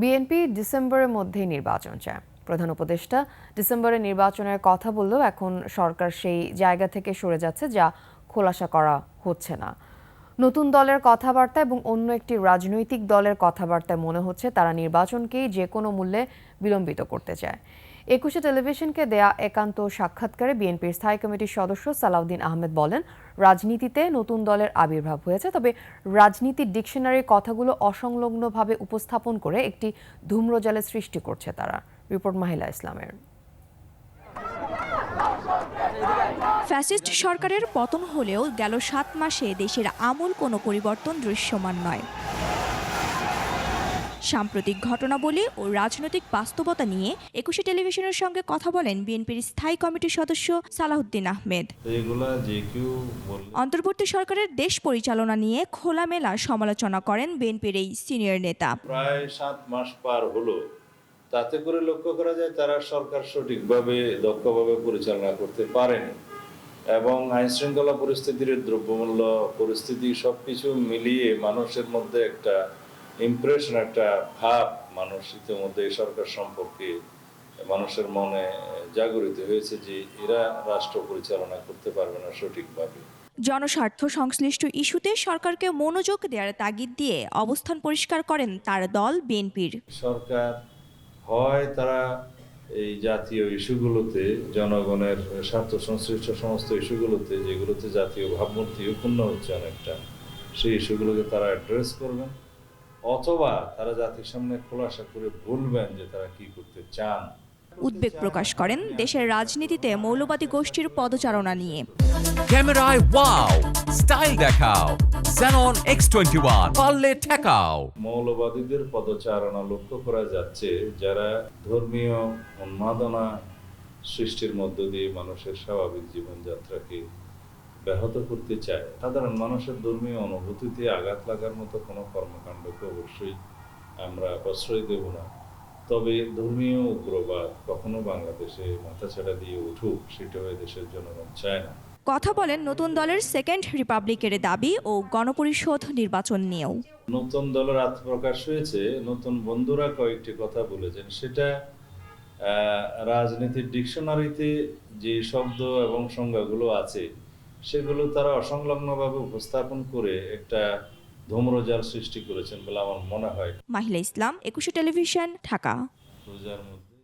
BNP ডিসেম্বরের মধ্যেই নির্বাচন চায়। প্রধান উপদেষ্টা ডিসেম্বরে নির্বাচনের কথা বললেও এখন সরকার সেই জায়গা থেকে সরে যাচ্ছে যা খোলাসা করা হচ্ছে না। নতুন দলের কথাবার্তা এবং অন্য একটি রাজনৈতিক দলের কথাবার্তায় মনে হচ্ছে তারা নির্বাচনকেই যে কোনো মূল্যে বিলম্বিত করতে চায়। একুশে টেলিভিশনকে দেয়া একান্ত সাক্ষাৎকারে বিএনপির স্থায়ী কমিটির সদস্য সালাউদ্দিন আহমেদ বলেন, রাজনীতিতে নতুন দলের আবির্ভাব হয়েছে, তবে রাজনীতির ডিকশনারির কথাগুলো অসংলগ্নভাবে উপস্থাপন করে একটি ধূম্রজালের সৃষ্টি করছে তারা। রিপোর্ট মাহিলা ইসলামের। ফ্যাসিস্ট সরকারের পতন হলেও গেল সাত মাসে দেশের আমূল কোনো পরিবর্তন দৃশ্যমান নয়। সাম্প্রতিক ঘটনাবলী ও রাজনৈতিক বাস্তবতা নিয়ে একুশে টেলিভিশনের সঙ্গে কথা বলেন বিএনপির স্থায়ী কমিটির সদস্য সালাউদ্দিন আহমেদ। অন্তর্বর্তী সরকারের দেশ পরিচালনা নিয়ে খোলামেলা সমালোচনা করেন বিএনপির এই সিনিয়র নেতা। প্রায় সাত মাস পার হলো। তাতে করে লক্ষ্য করা যায় তারা সরকার সঠিকভাবে দক্ষভাবে পরিচালনা করতে পারেনি। এবং আইন শৃঙ্খলা পরিস্থিতির দ্রব্যমূল্য পরিস্থিতি সবকিছু মিলিয়ে মানুষের মধ্যে একটা ইমপ্রেশন একটা ভাব মানুষ ইতিমধ্যে এই সরকার সম্পর্কে মানুষের মনে জাগরিত হয়েছে যে এরা রাষ্ট্র পরিচালনা করতে পারবে না সঠিকভাবে। জনস্বার্থ সংশ্লিষ্ট ইস্যুতে সরকারকে মনোযোগ দেওয়ার তাগিদ দিয়ে অবস্থান পরিষ্কার করেন তার দল বিএনপির। সরকার হয় তারা এই জাতীয় ইস্যুগুলোতে জনগণের স্বার্থ সংশ্লিষ্ট সমস্ত ইস্যুগুলোতে যেগুলোতে জাতীয় ভাবমূর্তি ক্ষুণ্ণ হচ্ছে অনেকটা সেই ইস্যুগুলোকে তারা অ্যাড্রেস করবেন। অথবা তারা জাতির সামনে খোলাসা করে বলবেন যে তারা কি করতে চান। উদ্বেগ প্রকাশ করেন দেশের রাজনীতিতে মৌলবাদী গোষ্ঠীর পদচারণা নিয়ে। ক্যামেরায় ওয়াও! স্টাইল দেখাও। Xenon X21 পারলে ঠেকাও। মৌলবাদীদের পদচারণা লক্ষ্য করা যাচ্ছে যারা ধর্মীয় উন্মাদনা সৃষ্টির মধ্য দিয়ে মানুষের স্বাভাবিক জীবনযাত্রাকে ব্যাহত করতে চায়। সাধারণ মানুষের ধর্মীয় অনুভূতিতে আঘাত লাগার মতো কোনো কর্মকাণ্ডকে অবশ্যই আমরা প্রশ্রয় দেব না। তবে ধর্মীয় উগ্রবাদ কখনো বাংলাদেশে মাথাছাড়া দিয়ে উঠুক সেটাও দেশের জনগণ চায় না। কথা বলেন নতুন দলের সেকেন্ড রিপাবলিকের দাবি ও গণপরিষদ নির্বাচন নিয়েও। নতুন দলের আত্মপ্রকাশ হয়েছে নতুন বন্ধুরা কয়েকটি কথা বলেছেন। সেটা আহ, রাজনীতির ডিকশনারিতে যে শব্দ এবং সংজ্ঞাগুলো আছে সেগুলো তারা অসংলগ্নভাবে উপস্থাপন করে একটা ধূম্রজাল সৃষ্টি করেছেন বলে আমার মনে হয়। মাহিলা ইসলাম একুশে টেলিভিশন ঢাকা। রোজার মধ্যে